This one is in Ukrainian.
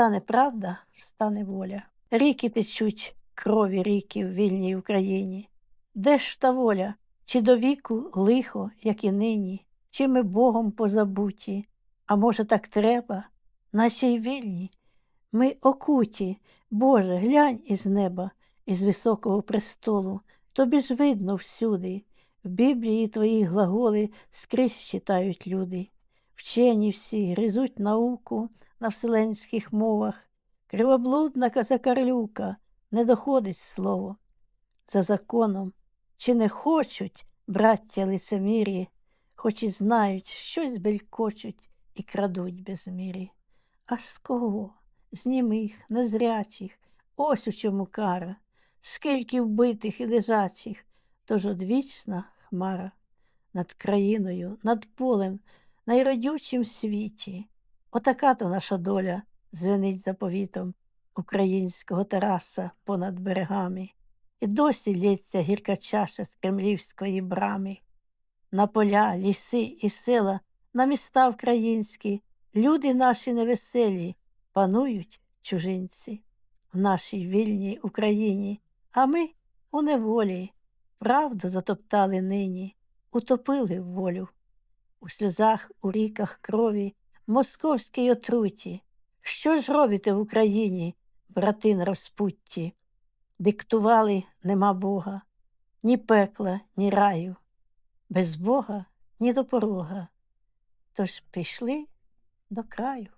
Стане правда, стане воля. Ріки течуть крові ріки в вільній Україні. Де ж та воля? Чи до віку лихо, як і нині, чи ми Богом позабуті? А може, так треба, наче й вільні? Ми окуті, Боже, глянь із неба, із високого престолу. Тобі ж видно всюди. В Біблії твої глаголи скрізь читають люди. Вчені всі гризуть науку на вселенських мовах. Кривоблудна Закарлюка не доходить слово. За законом, чи не хочуть, браття лицемірі, хоч і знають, щось белькочуть і крадуть без мірі. А з кого? З німих, незрячих, ось у чому кара, скільки вбитих і лежачих, тож одвічна хмара над країною, над полем, найродючим світі. Отака то наша доля звенить заповітом українського Тараса понад берегами. І досі лється гірка чаша з кремлівської брами. На поля, ліси і села, на міста українські, люди наші невеселі, панують чужинці в нашій вільній Україні, а ми у неволі, правду затоптали нині, утопили волю. У сльозах, у ріках крові, московській отруті. Що ж робите в Україні, брати на розпутті? Диктували нема Бога, ні пекла, ні раю, без Бога ні до порога. Тож пішли до краю.